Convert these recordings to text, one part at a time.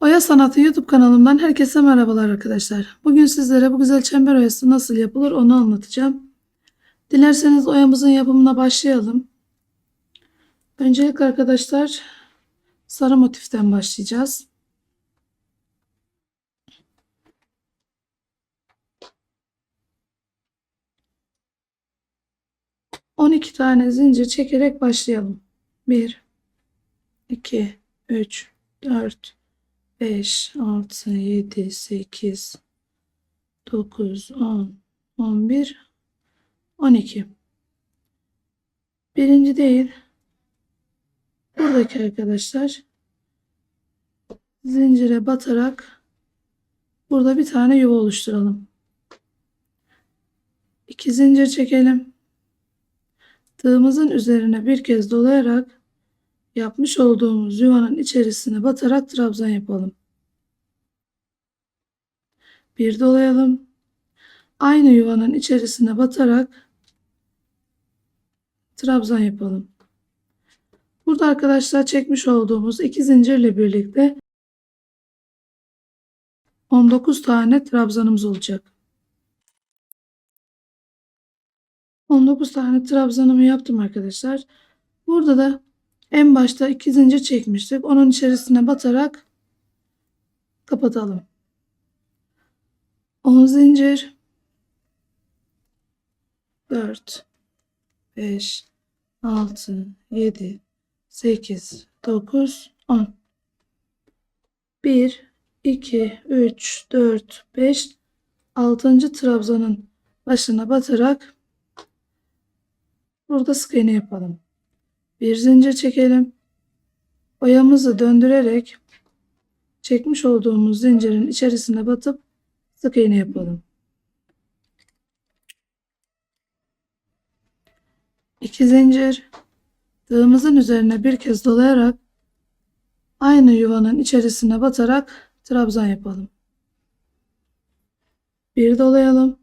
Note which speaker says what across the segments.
Speaker 1: Oya Sanatı YouTube kanalımdan herkese merhabalar arkadaşlar. Bugün sizlere bu güzel çember oyası nasıl yapılır onu anlatacağım. Dilerseniz oyamızın yapımına başlayalım. Öncelikle arkadaşlar sarı motiften başlayacağız. On iki tane zincir çekerek başlayalım. Bir, iki, üç, dört, 5, 6, 7, 8, 9, 10, 11, 12. Birinci değil. Buradaki arkadaşlar zincire batarak burada bir tane yuva oluşturalım. İki zincir çekelim. Tığımızın üzerine bir kez dolayarak yapmış olduğumuz yuvanın içerisine batarak trabzan yapalım. Bir dolayalım. Aynı yuvanın içerisine batarak trabzan yapalım. Burada arkadaşlar çekmiş olduğumuz iki zincirle birlikte 19 tane trabzanımız olacak. 19 tane trabzanımı yaptım arkadaşlar. Burada da en başta iki zincir çekmiştik. Onun içerisine batarak kapatalım. 10 zincir 4 5 6 7 8 9 10 1 2 3 4 5 6. trabzanın başına batarak burada sık iğne yapalım. Bir zincir çekelim. Oyamızı döndürerek çekmiş olduğumuz zincirin içerisine batıp sık iğne yapalım. İki zincir tığımızın üzerine bir kez dolayarak aynı yuvanın içerisine batarak trabzan yapalım. Bir dolayalım.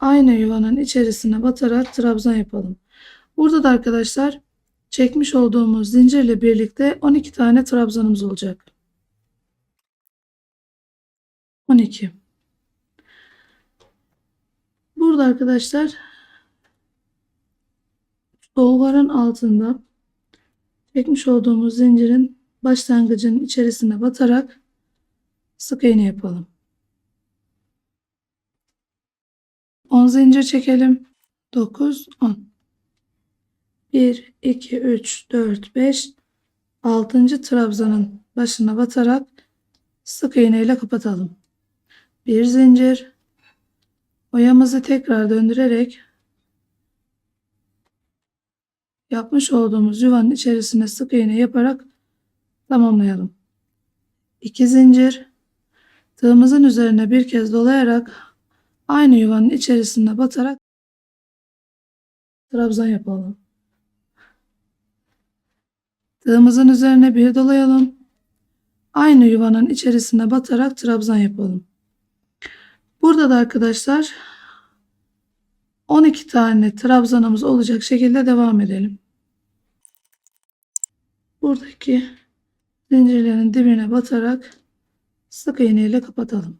Speaker 1: Aynı yuvanın içerisine batarak trabzan yapalım. Burada da arkadaşlar çekmiş olduğumuz zincirle birlikte 12 tane trabzanımız olacak. 12. Burada arkadaşlar dolguların altında çekmiş olduğumuz zincirin başlangıcının içerisine batarak sık iğne yapalım. 10 zincir çekelim. 9 10 1 2 3 4 5 6. trabzanın başına batarak sık iğne ile kapatalım. Bir zincir oyamızı tekrar döndürerek yapmış olduğumuz yuvanın içerisine sık iğne yaparak tamamlayalım. İki zincir tığımızın üzerine bir kez dolayarak aynı yuvanın içerisine batarak trabzan yapalım. Tığımızın üzerine bir dolayalım. Aynı yuvanın içerisine batarak trabzan yapalım. Burada da arkadaşlar 12 tane trabzanımız olacak şekilde devam edelim. Buradaki zincirlerin dibine batarak sık iğne ile kapatalım.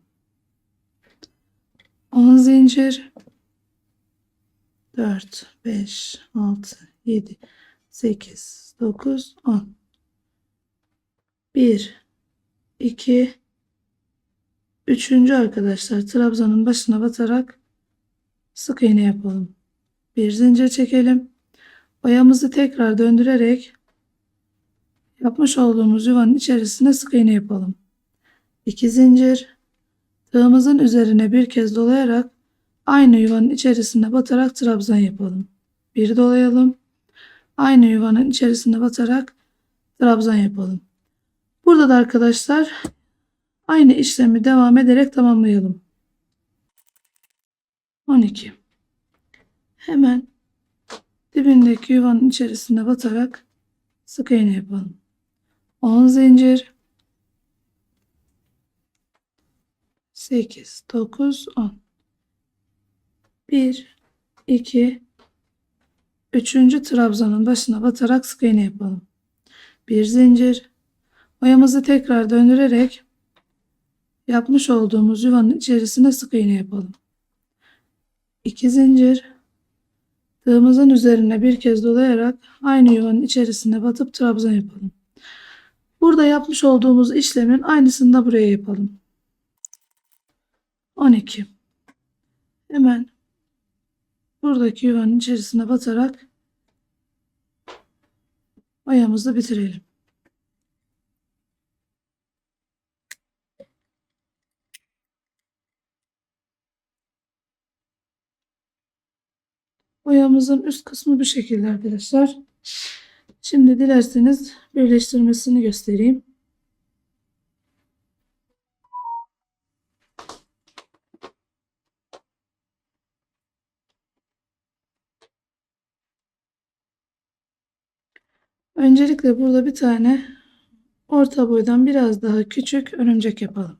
Speaker 1: 10 zincir 4 5 6 7 8 9 10 1 2 Üçüncü arkadaşlar trabzanın başına batarak sık iğne yapalım. Bir zincir çekelim. Oyamızı tekrar döndürerek yapmış olduğumuz yuvanın içerisine sık iğne yapalım. İki zincir tığımızın üzerine bir kez dolayarak aynı yuvanın içerisine batarak trabzan yapalım. Bir dolayalım. Aynı yuvanın içerisine batarak trabzan yapalım. Burada da arkadaşlar Aynı işlemi devam ederek tamamlayalım. 12. Hemen dibindeki yuvanın içerisine batarak sık iğne yapalım. 10 zincir 8 9 10 1 2 3. trabzanın başına batarak sık iğne yapalım. Bir zincir Oyamızı tekrar döndürerek yapmış olduğumuz yuvanın içerisine sık iğne yapalım. 2 zincir tığımızın üzerine bir kez dolayarak aynı yuvanın içerisine batıp trabzan yapalım. Burada yapmış olduğumuz işlemin aynısını da buraya yapalım. 12 hemen buradaki yuvanın içerisine batarak oyamızı bitirelim. Oyamızın üst kısmı bu şekilde arkadaşlar. Şimdi dilerseniz birleştirmesini göstereyim. Öncelikle burada bir tane orta boydan biraz daha küçük örümcek yapalım.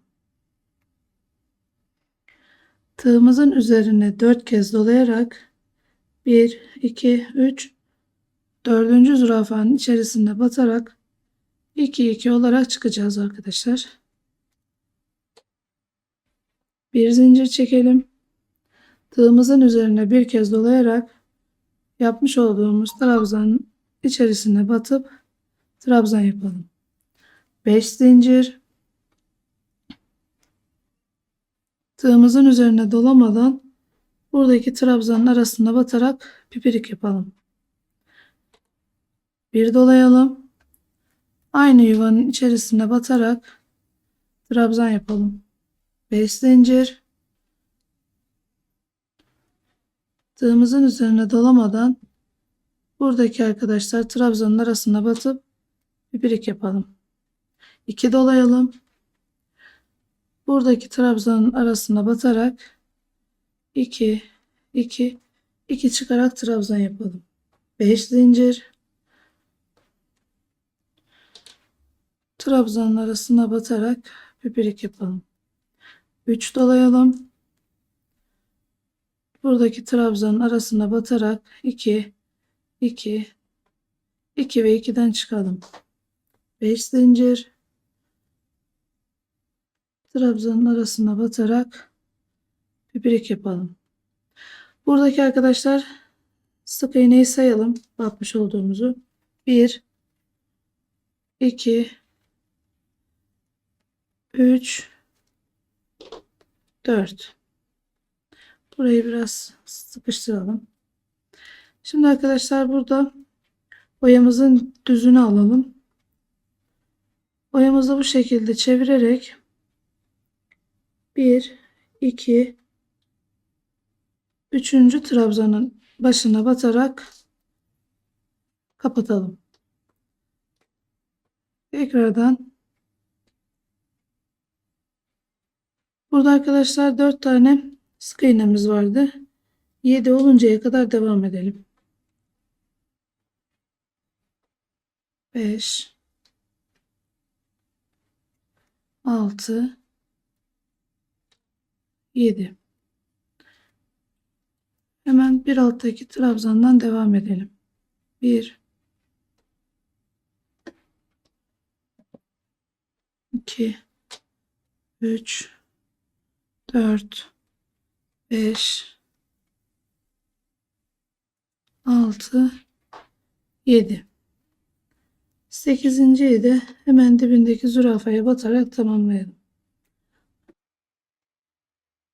Speaker 1: Tığımızın üzerine 4 kez dolayarak 1, 2, 3, dördüncü zürafanın içerisine batarak 2, 2 olarak çıkacağız arkadaşlar. Bir zincir çekelim. Tığımızın üzerine bir kez dolayarak yapmış olduğumuz trabzanın içerisine batıp trabzan yapalım. 5 zincir tığımızın üzerine dolamadan buradaki trabzanın arasına batarak pipirik yapalım. Bir dolayalım. Aynı yuvanın içerisine batarak trabzan yapalım. 5 zincir tığımızın üzerine dolamadan buradaki arkadaşlar trabzanın arasına batıp pipirik yapalım. 2 dolayalım. Buradaki trabzanın arasına batarak 2 2 2 çıkarak trabzan yapalım. 5 zincir trabzanın arasına batarak pipirik yapalım. 3 dolayalım. Buradaki trabzanın arasına batarak 2 2 2 ve 2'den çıkalım. 5 zincir trabzanın arasına batarak pipirik yapalım. Buradaki arkadaşlar sık iğneyi sayalım batmış olduğumuzu. 1 2 3 4 Burayı biraz sıkıştıralım. Şimdi arkadaşlar burada oyamızın düzünü alalım. Oyamızı bu şekilde çevirerek 1 2 3. trabzanın başına batarak kapatalım. Tekrardan burada arkadaşlar 4 tane sık iğnemiz vardı. 7 oluncaya kadar devam edelim. 5 6 7 Hemen bir alttaki trabzandan devam edelim. 1 2 3 4 5 6 7 8.yi de hemen dibindeki zürafaya batarak tamamlayalım.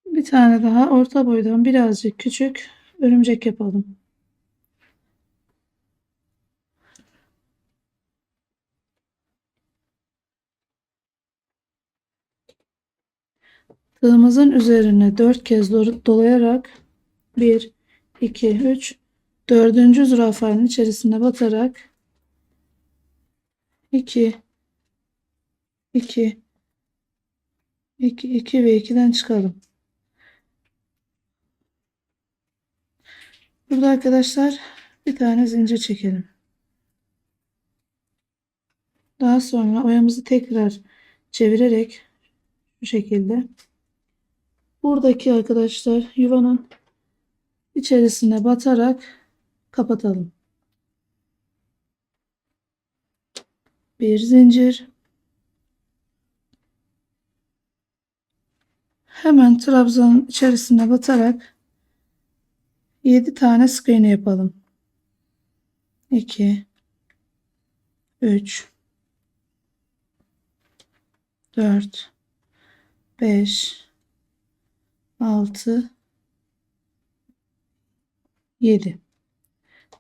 Speaker 1: Bir tane daha orta boydan birazcık küçük örümcek yapalım. Tığımızın üzerine 4 kez dolayarak 1 2 3 dördüncü zürafanın içerisine batarak 2 2 2 2 ve 2'den çıkalım. Burada arkadaşlar bir tane zincir çekelim. Daha sonra oyamızı tekrar çevirerek bu şekilde buradaki arkadaşlar yuvanın içerisine batarak kapatalım. bir zincir hemen trabzanın içerisine batarak 7 tane sık iğne yapalım 2 3 4 5 6 7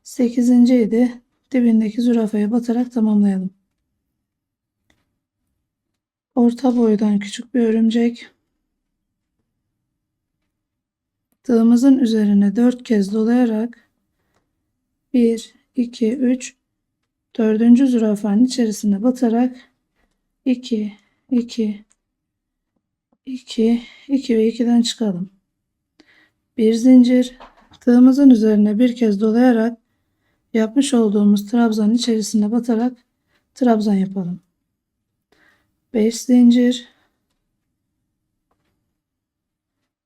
Speaker 1: 8. de dibindeki zürafaya batarak tamamlayalım. Orta boydan küçük bir örümcek. Tığımızın üzerine 4 kez dolayarak 1, 2, 3, 4. zürafanın içerisine batarak 2, 2, 2, 2 ve 2'den çıkalım. Bir zincir tığımızın üzerine bir kez dolayarak yapmış olduğumuz trabzanın içerisine batarak trabzan yapalım. 5 zincir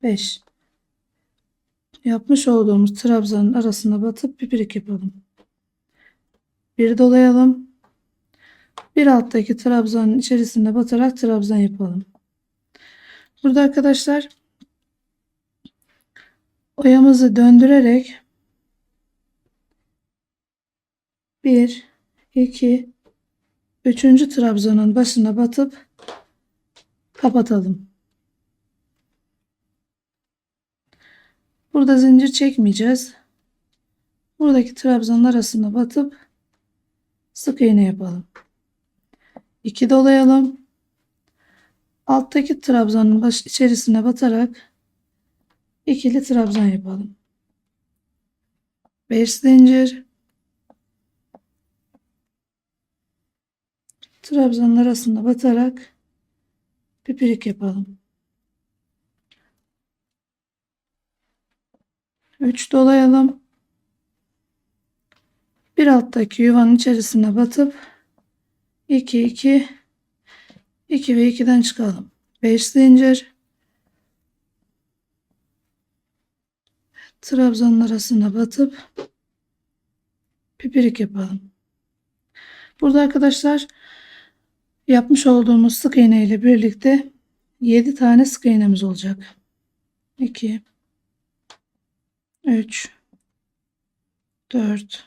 Speaker 1: 5 yapmış olduğumuz trabzanın arasına batıp pipirik yapalım. Bir dolayalım. Bir alttaki trabzanın içerisine batarak trabzan yapalım. Burada arkadaşlar oyamızı döndürerek 1 2 3. trabzanın başına batıp kapatalım. Burada zincir çekmeyeceğiz. Buradaki trabzanın arasına batıp sık iğne yapalım. 2 dolayalım. Alttaki trabzanın baş içerisine batarak ikili trabzan yapalım. 5 zincir trabzanın arasına batarak pipirik yapalım. 3 dolayalım. Bir alttaki yuvanın içerisine batıp 2 2 2 ve 2'den çıkalım. 5 zincir trabzanın arasına batıp pipirik yapalım. Burada arkadaşlar yapmış olduğumuz sık iğne ile birlikte 7 tane sık iğnemiz olacak. 2 3 4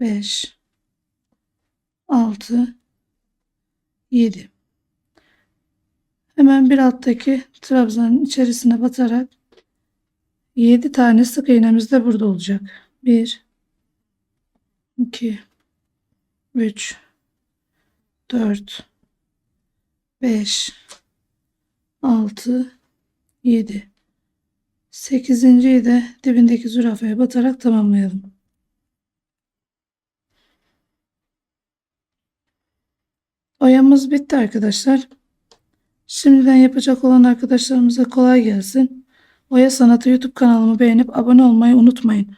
Speaker 1: 5 6 7 Hemen bir alttaki trabzanın içerisine batarak 7 tane sık iğnemiz de burada olacak. 1 2 3 4 5 6 7 8.yi de dibindeki zürafaya batarak tamamlayalım. Oyamız bitti arkadaşlar. Şimdiden yapacak olan arkadaşlarımıza kolay gelsin. Oya Sanatı YouTube kanalımı beğenip abone olmayı unutmayın.